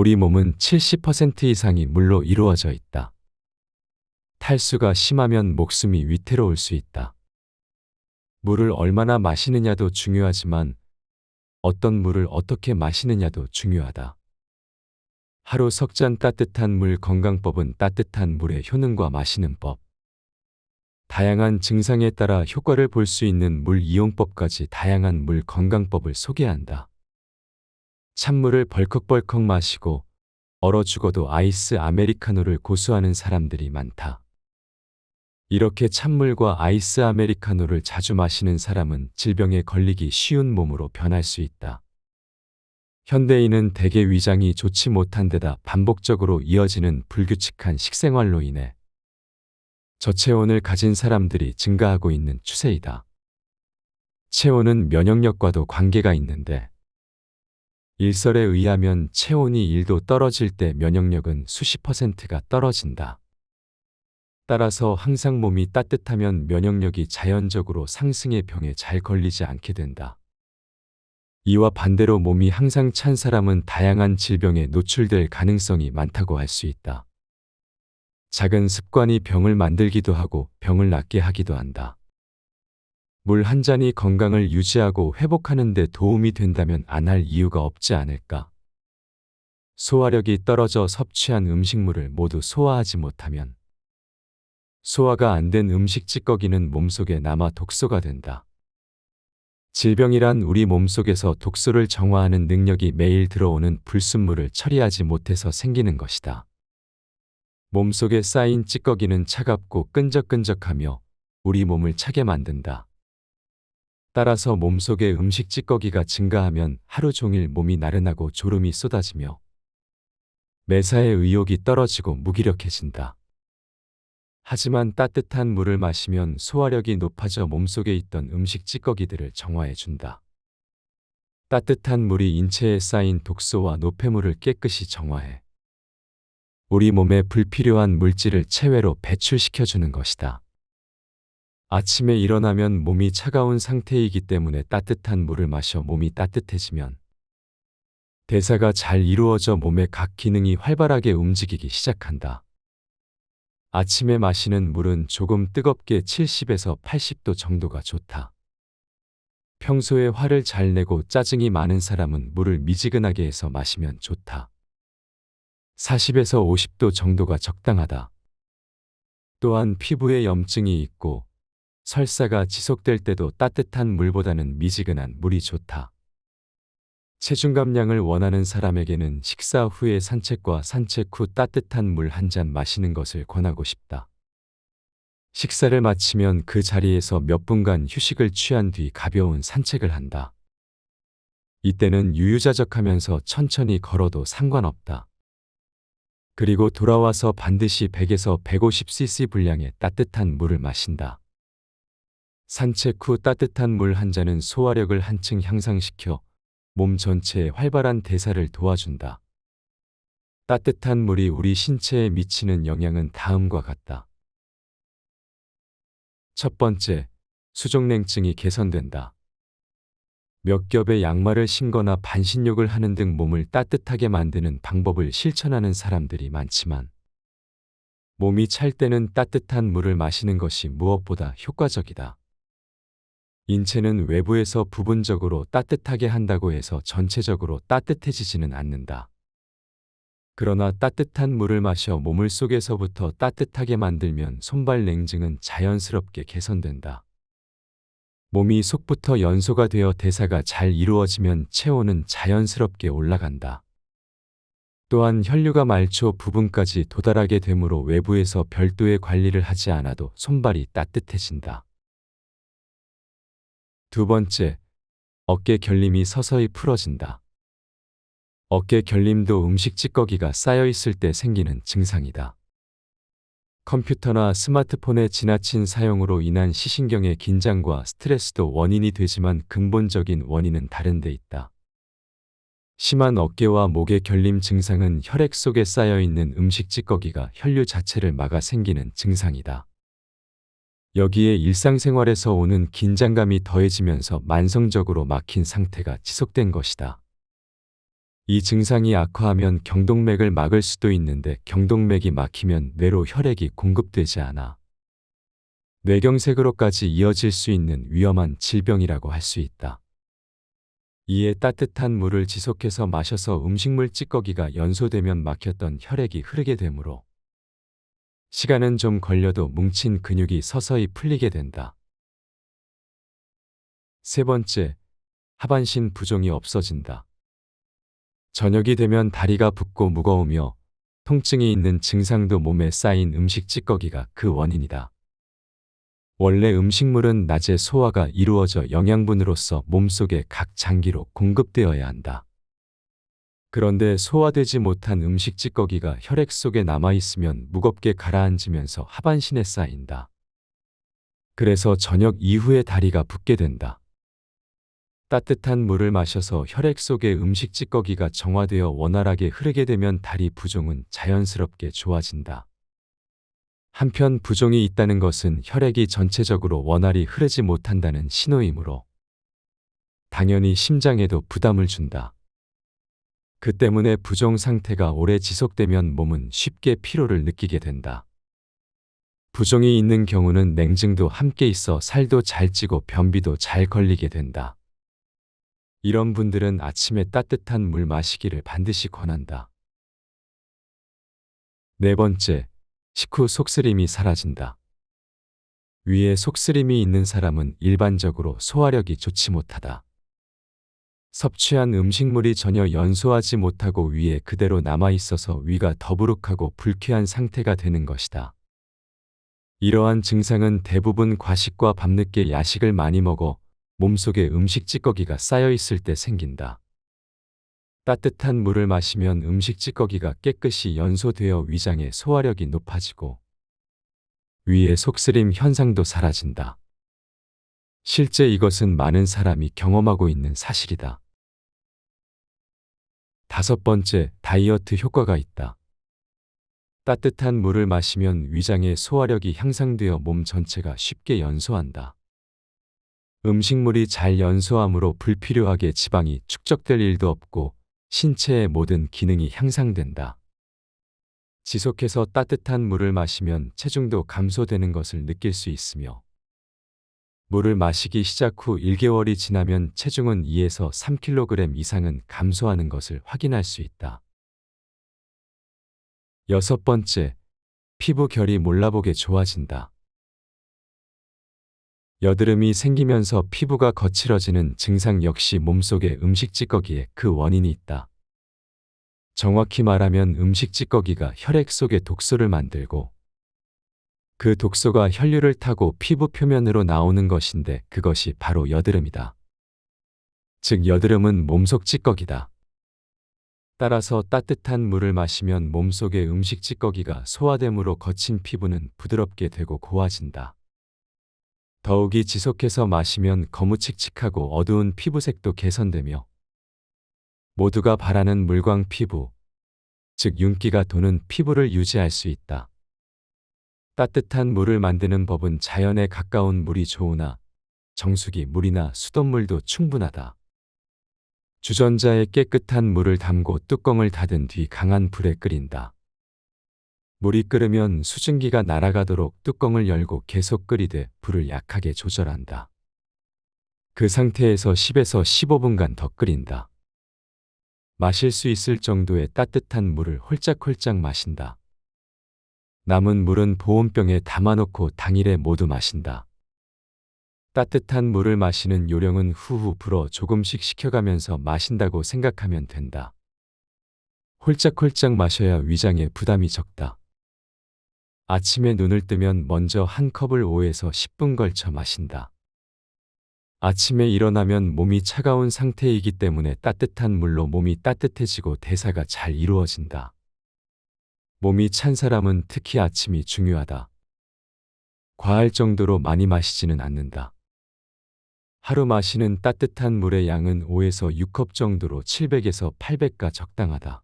우리 몸은 70% 이상이 물로 이루어져 있다. 탈수가 심하면 목숨이 위태로울 수 있다. 물을 얼마나 마시느냐도 중요하지만 어떤 물을 어떻게 마시느냐도 중요하다. 하루 석 잔 따뜻한 물 건강법은 따뜻한 물의 효능과 마시는 법. 다양한 증상에 따라 효과를 볼 수 있는 물 이용법까지 다양한 물 건강법을 소개한다. 찬물을 벌컥벌컥 마시고 얼어 죽어도 아이스 아메리카노를 고수하는 사람들이 많다. 이렇게 찬물과 아이스 아메리카노를 자주 마시는 사람은 질병에 걸리기 쉬운 몸으로 변할 수 있다. 현대인은 대개 위장이 좋지 못한 데다 반복적으로 이어지는 불규칙한 식생활로 인해 저체온을 가진 사람들이 증가하고 있는 추세이다. 체온은 면역력과도 관계가 있는데 일설에 의하면 체온이 1도 떨어질 때 면역력은 수십 퍼센트가 떨어진다. 따라서 항상 몸이 따뜻하면 면역력이 자연적으로 상승의 병에 잘 걸리지 않게 된다. 이와 반대로 몸이 항상 찬 사람은 다양한 질병에 노출될 가능성이 많다고 할 수 있다. 작은 습관이 병을 만들기도 하고 병을 낫게 하기도 한다. 물 한 잔이 건강을 유지하고 회복하는 데 도움이 된다면 안 할 이유가 없지 않을까. 소화력이 떨어져 섭취한 음식물을 모두 소화하지 못하면 소화가 안 된 음식 찌꺼기는 몸속에 남아 독소가 된다. 질병이란 우리 몸속에서 독소를 정화하는 능력이 매일 들어오는 불순물을 처리하지 못해서 생기는 것이다. 몸속에 쌓인 찌꺼기는 차갑고 끈적끈적하며 우리 몸을 차게 만든다. 따라서 몸속에 음식 찌꺼기가 증가하면 하루 종일 몸이 나른하고 졸음이 쏟아지며 매사에 의욕이 떨어지고 무기력해진다. 하지만 따뜻한 물을 마시면 소화력이 높아져 몸속에 있던 음식 찌꺼기들을 정화해 준다. 따뜻한 물이 인체에 쌓인 독소와 노폐물을 깨끗이 정화해 우리 몸에 불필요한 물질을 체외로 배출시켜 주는 것이다. 아침에 일어나면 몸이 차가운 상태이기 때문에 따뜻한 물을 마셔 몸이 따뜻해지면 대사가 잘 이루어져 몸의 각 기능이 활발하게 움직이기 시작한다. 아침에 마시는 물은 조금 뜨겁게 70에서 80도 정도가 좋다. 평소에 화를 잘 내고 짜증이 많은 사람은 물을 미지근하게 해서 마시면 좋다. 40에서 50도 정도가 적당하다. 또한 피부에 염증이 있고 설사가 지속될 때도 따뜻한 물보다는 미지근한 물이 좋다. 체중 감량을 원하는 사람에게는 식사 후에 산책과 산책 후 따뜻한 물 한 잔 마시는 것을 권하고 싶다. 식사를 마치면 그 자리에서 몇 분간 휴식을 취한 뒤 가벼운 산책을 한다. 이때는 유유자적하면서 천천히 걸어도 상관없다. 그리고 돌아와서 반드시 100에서 150cc 분량의 따뜻한 물을 마신다. 산책 후 따뜻한 물 한 잔은 소화력을 한층 향상시켜 몸 전체의 활발한 대사를 도와준다. 따뜻한 물이 우리 신체에 미치는 영향은 다음과 같다. 첫 번째, 수족냉증이 개선된다. 몇 겹의 양말을 신거나 반신욕을 하는 등 몸을 따뜻하게 만드는 방법을 실천하는 사람들이 많지만 몸이 찰 때는 따뜻한 물을 마시는 것이 무엇보다 효과적이다. 인체는 외부에서 부분적으로 따뜻하게 한다고 해서 전체적으로 따뜻해지지는 않는다. 그러나 따뜻한 물을 마셔 몸을 속에서부터 따뜻하게 만들면 손발 냉증은 자연스럽게 개선된다. 몸이 속부터 연소가 되어 대사가 잘 이루어지면 체온은 자연스럽게 올라간다. 또한 혈류가 말초 부분까지 도달하게 되므로 외부에서 별도의 관리를 하지 않아도 손발이 따뜻해진다. 두 번째, 어깨 결림이 서서히 풀어진다. 어깨 결림도 음식 찌꺼기가 쌓여 있을 때 생기는 증상이다. 컴퓨터나 스마트폰의 지나친 사용으로 인한 시신경의 긴장과 스트레스도 원인이 되지만 근본적인 원인은 다른 데 있다. 심한 어깨와 목의 결림 증상은 혈액 속에 쌓여 있는 음식 찌꺼기가 혈류 자체를 막아 생기는 증상이다. 여기에 일상생활에서 오는 긴장감이 더해지면서 만성적으로 막힌 상태가 지속된 것이다. 이 증상이 악화하면 경동맥을 막을 수도 있는데 경동맥이 막히면 뇌로 혈액이 공급되지 않아 뇌경색으로까지 이어질 수 있는 위험한 질병이라고 할 수 있다. 이에 따뜻한 물을 지속해서 마셔서 음식물 찌꺼기가 연소되면 막혔던 혈액이 흐르게 되므로 시간은 좀 걸려도 뭉친 근육이 서서히 풀리게 된다. 세 번째, 하반신 부종이 없어진다. 저녁이 되면 다리가 붓고 무거우며 통증이 있는 증상도 몸에 쌓인 음식 찌꺼기가 그 원인이다. 원래 음식물은 낮에 소화가 이루어져 영양분으로서 몸속의 각 장기로 공급되어야 한다. 그런데 소화되지 못한 음식 찌꺼기가 혈액 속에 남아있으면 무겁게 가라앉으면서 하반신에 쌓인다. 그래서 저녁 이후에 다리가 붓게 된다. 따뜻한 물을 마셔서 혈액 속의 음식 찌꺼기가 정화되어 원활하게 흐르게 되면 다리 부종은 자연스럽게 좋아진다. 한편 부종이 있다는 것은 혈액이 전체적으로 원활히 흐르지 못한다는 신호이므로 당연히 심장에도 부담을 준다. 그 때문에 부종 상태가 오래 지속되면 몸은 쉽게 피로를 느끼게 된다. 부종이 있는 경우는 냉증도 함께 있어 살도 잘 찌고 변비도 잘 걸리게 된다. 이런 분들은 아침에 따뜻한 물 마시기를 반드시 권한다. 네 번째, 식후 속쓰림이 사라진다. 위에 속쓰림이 있는 사람은 일반적으로 소화력이 좋지 못하다. 섭취한 음식물이 전혀 연소하지 못하고 위에 그대로 남아 있어서 위가 더부룩하고 불쾌한 상태가 되는 것이다. 이러한 증상은 대부분 과식과 밤늦게 야식을 많이 먹어 몸속에 음식 찌꺼기가 쌓여 있을 때 생긴다. 따뜻한 물을 마시면 음식 찌꺼기가 깨끗이 연소되어 위장의 소화력이 높아지고 위의 속쓰림 현상도 사라진다. 실제 이것은 많은 사람이 경험하고 있는 사실이다. 다섯 번째, 다이어트 효과가 있다. 따뜻한 물을 마시면 위장의 소화력이 향상되어 몸 전체가 쉽게 연소한다. 음식물이 잘 연소함으로 불필요하게 지방이 축적될 일도 없고 신체의 모든 기능이 향상된다. 지속해서 따뜻한 물을 마시면 체중도 감소되는 것을 느낄 수 있으며 물을 마시기 시작 후 1개월이 지나면 체중은 2에서 3kg 이상은 감소하는 것을 확인할 수 있다. 여섯 번째, 피부 결이 몰라보게 좋아진다. 여드름이 생기면서 피부가 거칠어지는 증상 역시 몸속의 음식 찌꺼기에 그 원인이 있다. 정확히 말하면 음식 찌꺼기가 혈액 속에 독소를 만들고 그 독소가 혈류를 타고 피부 표면으로 나오는 것인데 그것이 바로 여드름이다. 즉 여드름은 몸속 찌꺼기다. 따라서 따뜻한 물을 마시면 몸속의 음식 찌꺼기가 소화됨으로 거친 피부는 부드럽게 되고 고와진다. 더욱이 지속해서 마시면 거무칙칙하고 어두운 피부색도 개선되며 모두가 바라는 물광 피부, 즉 윤기가 도는 피부를 유지할 수 있다. 따뜻한 물을 만드는 법은 자연에 가까운 물이 좋으나 정수기 물이나 수돗물도 충분하다. 주전자에 깨끗한 물을 담고 뚜껑을 닫은 뒤 강한 불에 끓인다. 물이 끓으면 수증기가 날아가도록 뚜껑을 열고 계속 끓이되 불을 약하게 조절한다. 그 상태에서 10에서 15분간 더 끓인다. 마실 수 있을 정도의 따뜻한 물을 홀짝홀짝 마신다. 남은 물은 보온병에 담아놓고 당일에 모두 마신다. 따뜻한 물을 마시는 요령은 후후 불어 조금씩 식혀가면서 마신다고 생각하면 된다. 홀짝홀짝 마셔야 위장에 부담이 적다. 아침에 눈을 뜨면 먼저 한 컵을 5에서 10분 걸쳐 마신다. 아침에 일어나면 몸이 차가운 상태이기 때문에 따뜻한 물로 몸이 따뜻해지고 대사가 잘 이루어진다. 몸이 찬 사람은 특히 아침이 중요하다. 과할 정도로 많이 마시지는 않는다. 하루 마시는 따뜻한 물의 양은 5에서 6컵 정도로 700에서 800가 적당하다.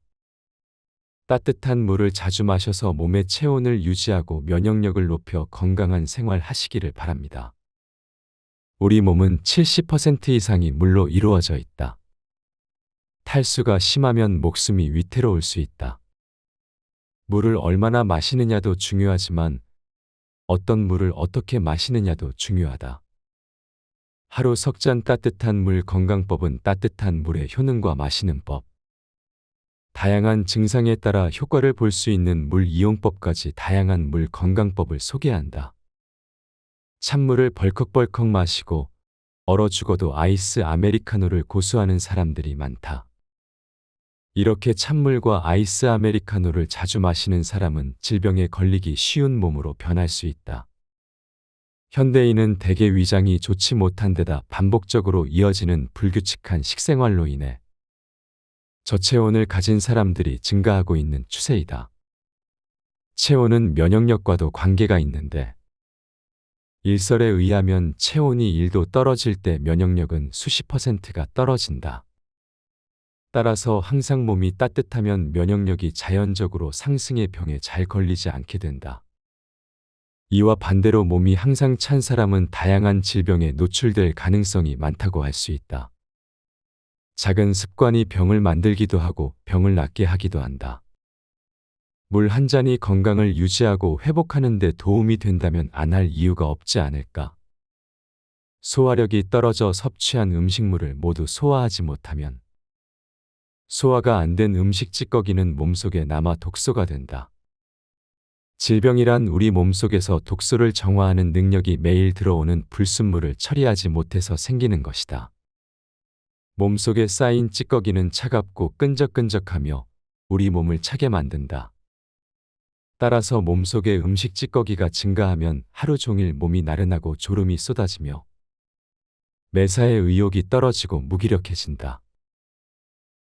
따뜻한 물을 자주 마셔서 몸의 체온을 유지하고 면역력을 높여 건강한 생활 하시기를 바랍니다. 우리 몸은 70% 이상이 물로 이루어져 있다. 탈수가 심하면 목숨이 위태로울 수 있다. 물을 얼마나 마시느냐도 중요하지만 어떤 물을 어떻게 마시느냐도 중요하다. 하루 석 잔 따뜻한 물 건강법은 따뜻한 물의 효능과 마시는 법. 다양한 증상에 따라 효과를 볼 수 있는 물 이용법까지 다양한 물 건강법을 소개한다. 찬물을 벌컥벌컥 마시고 얼어 죽어도 아이스 아메리카노를 고수하는 사람들이 많다. 이렇게 찬물과 아이스 아메리카노를 자주 마시는 사람은 질병에 걸리기 쉬운 몸으로 변할 수 있다. 현대인은 대개 위장이 좋지 못한 데다 반복적으로 이어지는 불규칙한 식생활로 인해 저체온을 가진 사람들이 증가하고 있는 추세이다. 체온은 면역력과도 관계가 있는데 일설에 의하면 체온이 1도 떨어질 때 면역력은 수십 퍼센트가 떨어진다. 따라서 항상 몸이 따뜻하면 면역력이 자연적으로 상승의 병에 잘 걸리지 않게 된다. 이와 반대로 몸이 항상 찬 사람은 다양한 질병에 노출될 가능성이 많다고 할 수 있다. 작은 습관이 병을 만들기도 하고 병을 낫게 하기도 한다. 물 한 잔이 건강을 유지하고 회복하는 데 도움이 된다면 안 할 이유가 없지 않을까. 소화력이 떨어져 섭취한 음식물을 모두 소화하지 못하면 소화가 안 된 음식 찌꺼기는 몸속에 남아 독소가 된다. 질병이란 우리 몸속에서 독소를 정화하는 능력이 매일 들어오는 불순물을 처리하지 못해서 생기는 것이다. 몸속에 쌓인 찌꺼기는 차갑고 끈적끈적하며 우리 몸을 차게 만든다. 따라서 몸속에 음식 찌꺼기가 증가하면 하루 종일 몸이 나른하고 졸음이 쏟아지며 매사에 의욕이 떨어지고 무기력해진다.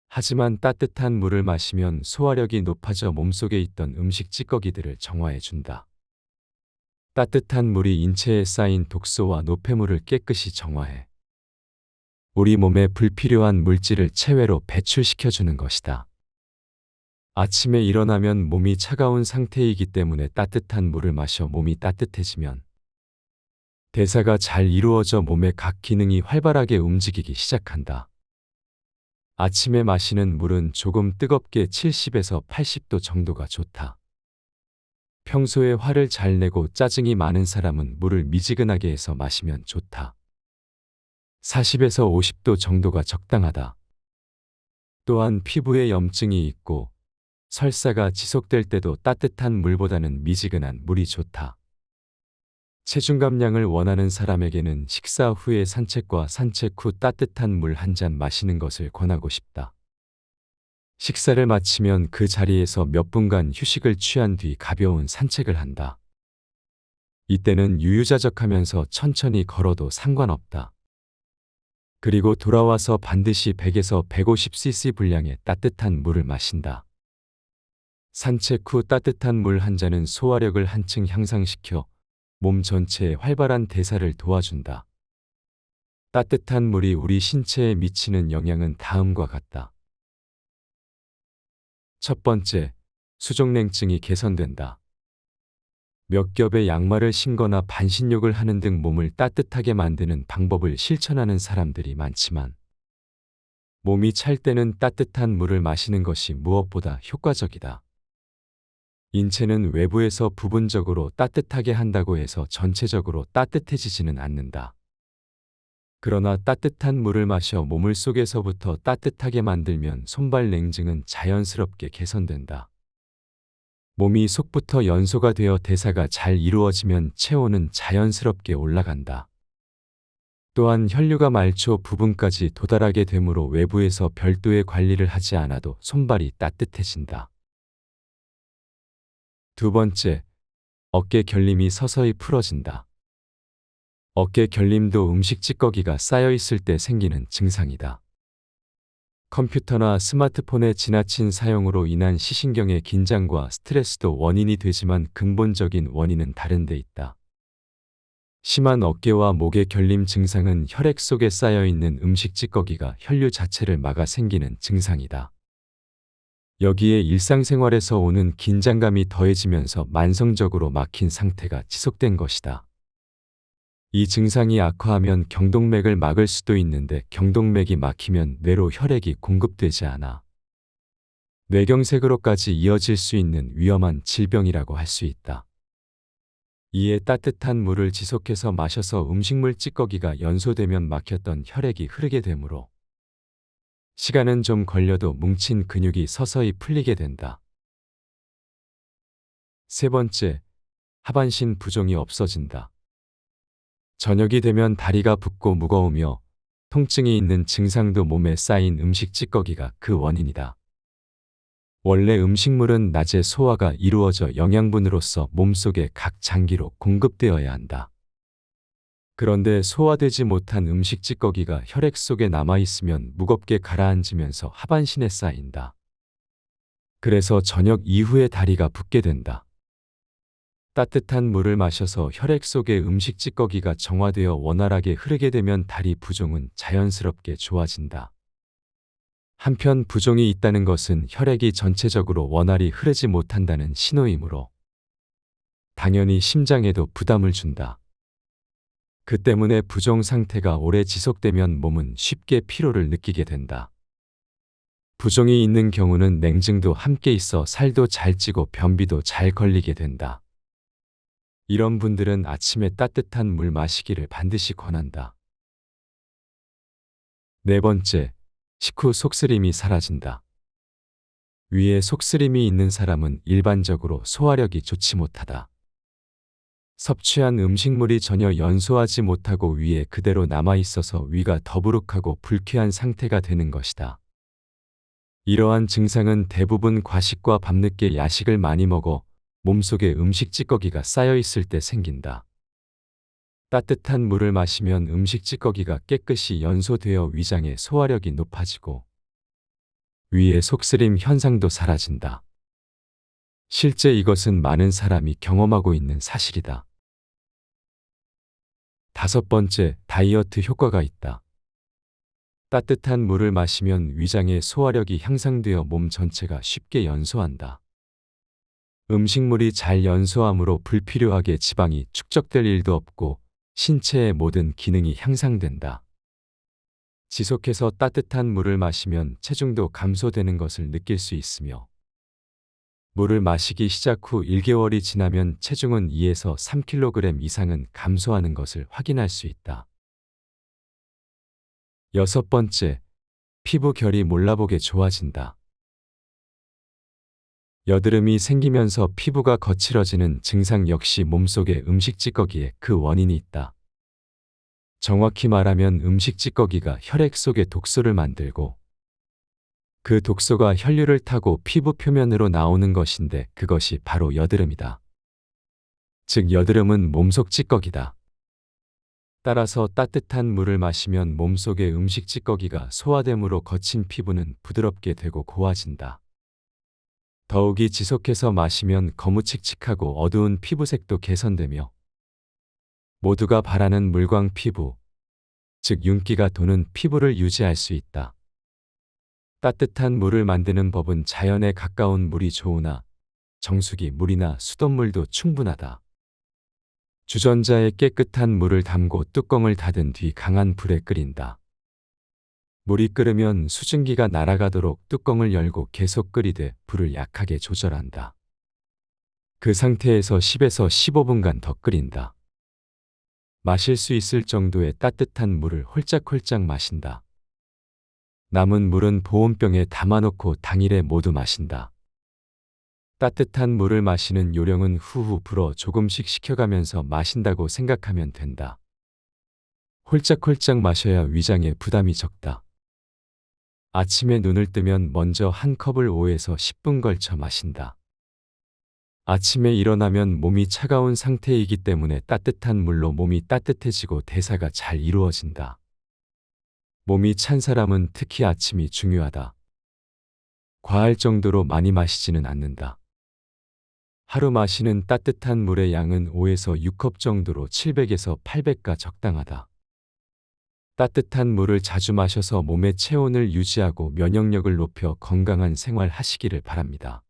하지만 따뜻한 물을 마시면 소화력이 높아져 몸속에 있던 음식 찌꺼기들을 정화해 준다. 따뜻한 물이 인체에 쌓인 독소와 노폐물을 깨끗이 정화해 우리 몸에 불필요한 물질을 체외로 배출시켜 주는 것이다. 아침에 일어나면 몸이 차가운 상태이기 때문에 따뜻한 물을 마셔 몸이 따뜻해지면 대사가 잘 이루어져 몸의 각 기능이 활발하게 움직이기 시작한다. 아침에 마시는 물은 조금 뜨겁게 70에서 80도 정도가 좋다. 평소에 화를 잘 내고 짜증이 많은 사람은 물을 미지근하게 해서 마시면 좋다. 40에서 50도 정도가 적당하다. 또한 피부에 염증이 있고 설사가 지속될 때도 따뜻한 물보다는 미지근한 물이 좋다. 체중 감량을 원하는 사람에게는 식사 후에 산책과 산책 후 따뜻한 물 한 잔 마시는 것을 권하고 싶다. 식사를 마치면 그 자리에서 몇 분간 휴식을 취한 뒤 가벼운 산책을 한다. 이때는 유유자적하면서 천천히 걸어도 상관없다. 그리고 돌아와서 반드시 100에서 150cc 분량의 따뜻한 물을 마신다. 산책 후 따뜻한 물 한 잔은 소화력을 한층 향상시켜 몸 전체에 활발한 대사를 도와준다. 따뜻한 물이 우리 신체에 미치는 영향은 다음과 같다. 첫 번째, 수족냉증이 개선된다. 몇 겹의 양말을 신거나 반신욕을 하는 등 몸을 따뜻하게 만드는 방법을 실천하는 사람들이 많지만 몸이 찰 때는 따뜻한 물을 마시는 것이 무엇보다 효과적이다. 인체는 외부에서 부분적으로 따뜻하게 한다고 해서 전체적으로 따뜻해지지는 않는다. 그러나 따뜻한 물을 마셔 몸을 속에서부터 따뜻하게 만들면 손발 냉증은 자연스럽게 개선된다. 몸이 속부터 연소가 되어 대사가 잘 이루어지면 체온은 자연스럽게 올라간다. 또한 혈류가 말초 부분까지 도달하게 되므로 외부에서 별도의 관리를 하지 않아도 손발이 따뜻해진다. 두 번째, 어깨 결림이 서서히 풀어진다. 어깨 결림도 음식 찌꺼기가 쌓여 있을 때 생기는 증상이다. 컴퓨터나 스마트폰의 지나친 사용으로 인한 시신경의 긴장과 스트레스도 원인이 되지만 근본적인 원인은 다른 데 있다. 심한 어깨와 목의 결림 증상은 혈액 속에 쌓여 있는 음식 찌꺼기가 혈류 자체를 막아 생기는 증상이다. 여기에 일상생활에서 오는 긴장감이 더해지면서 만성적으로 막힌 상태가 지속된 것이다. 이 증상이 악화하면 경동맥을 막을 수도 있는데 경동맥이 막히면 뇌로 혈액이 공급되지 않아 뇌경색으로까지 이어질 수 있는 위험한 질병이라고 할 수 있다. 이에 따뜻한 물을 지속해서 마셔서 음식물 찌꺼기가 연소되면 막혔던 혈액이 흐르게 되므로 시간은 좀 걸려도 뭉친 근육이 서서히 풀리게 된다. 세 번째, 하반신 부종이 없어진다. 저녁이 되면 다리가 붓고 무거우며 통증이 있는 증상도 몸에 쌓인 음식 찌꺼기가 그 원인이다. 원래 음식물은 낮에 소화가 이루어져 영양분으로서 몸속의 각 장기로 공급되어야 한다. 그런데 소화되지 못한 음식 찌꺼기가 혈액 속에 남아있으면 무겁게 가라앉으면서 하반신에 쌓인다. 그래서 저녁 이후에 다리가 붓게 된다. 따뜻한 물을 마셔서 혈액 속의 음식 찌꺼기가 정화되어 원활하게 흐르게 되면 다리 부종은 자연스럽게 좋아진다. 한편 부종이 있다는 것은 혈액이 전체적으로 원활히 흐르지 못한다는 신호이므로 당연히 심장에도 부담을 준다. 그 때문에 부종 상태가 오래 지속되면 몸은 쉽게 피로를 느끼게 된다. 부종이 있는 경우는 냉증도 함께 있어 살도 잘 찌고 변비도 잘 걸리게 된다. 이런 분들은 아침에 따뜻한 물 마시기를 반드시 권한다. 네 번째, 식후 속쓰림이 사라진다. 위에 속쓰림이 있는 사람은 일반적으로 소화력이 좋지 못하다. 섭취한 음식물이 전혀 연소하지 못하고 위에 그대로 남아 있어서 위가 더부룩하고 불쾌한 상태가 되는 것이다. 이러한 증상은 대부분 과식과 밤늦게 야식을 많이 먹어 몸속에 음식 찌꺼기가 쌓여 있을 때 생긴다. 따뜻한 물을 마시면 음식 찌꺼기가 깨끗이 연소되어 위장의 소화력이 높아지고 위의 속쓰림 현상도 사라진다. 실제 이것은 많은 사람이 경험하고 있는 사실이다. 다섯 번째, 다이어트 효과가 있다. 따뜻한 물을 마시면 위장의 소화력이 향상되어 몸 전체가 쉽게 연소한다. 음식물이 잘 연소함으로 불필요하게 지방이 축적될 일도 없고 신체의 모든 기능이 향상된다. 지속해서 따뜻한 물을 마시면 체중도 감소되는 것을 느낄 수 있으며 물을 마시기 시작 후 1개월이 지나면 체중은 2에서 3kg 이상은 감소하는 것을 확인할 수 있다. 여섯 번째, 피부 결이 몰라보게 좋아진다. 여드름이 생기면서 피부가 거칠어지는 증상 역시 몸속의 음식 찌꺼기에 그 원인이 있다. 정확히 말하면 음식 찌꺼기가 혈액 속에 독소를 만들고 그 독소가 혈류를 타고 피부 표면으로 나오는 것인데 그것이 바로 여드름이다. 즉 여드름은 몸속 찌꺼기다. 따라서 따뜻한 물을 마시면 몸속의 음식 찌꺼기가 소화됨으로 거친 피부는 부드럽게 되고 고와진다. 더욱이 지속해서 마시면 거무칙칙하고 어두운 피부색도 개선되며 모두가 바라는 물광 피부, 즉 윤기가 도는 피부를 유지할 수 있다. 따뜻한 물을 만드는 법은 자연에 가까운 물이 좋으나 정수기 물이나 수돗물도 충분하다. 주전자에 깨끗한 물을 담고 뚜껑을 닫은 뒤 강한 불에 끓인다. 물이 끓으면 수증기가 날아가도록 뚜껑을 열고 계속 끓이되 불을 약하게 조절한다. 그 상태에서 10에서 15분간 더 끓인다. 마실 수 있을 정도의 따뜻한 물을 홀짝홀짝 마신다. 남은 물은 보온병에 담아놓고 당일에 모두 마신다. 따뜻한 물을 마시는 요령은 후후 불어 조금씩 식혀가면서 마신다고 생각하면 된다. 홀짝홀짝 마셔야 위장에 부담이 적다. 아침에 눈을 뜨면 먼저 한 컵을 5에서 10분 걸쳐 마신다. 아침에 일어나면 몸이 차가운 상태이기 때문에 따뜻한 물로 몸이 따뜻해지고 대사가 잘 이루어진다. 몸이 찬 사람은 특히 아침이 중요하다. 과할 정도로 많이 마시지는 않는다. 하루 마시는 따뜻한 물의 양은 5에서 6컵 정도로 700에서 800가 적당하다. 따뜻한 물을 자주 마셔서 몸의 체온을 유지하고 면역력을 높여 건강한 생활 하시기를 바랍니다.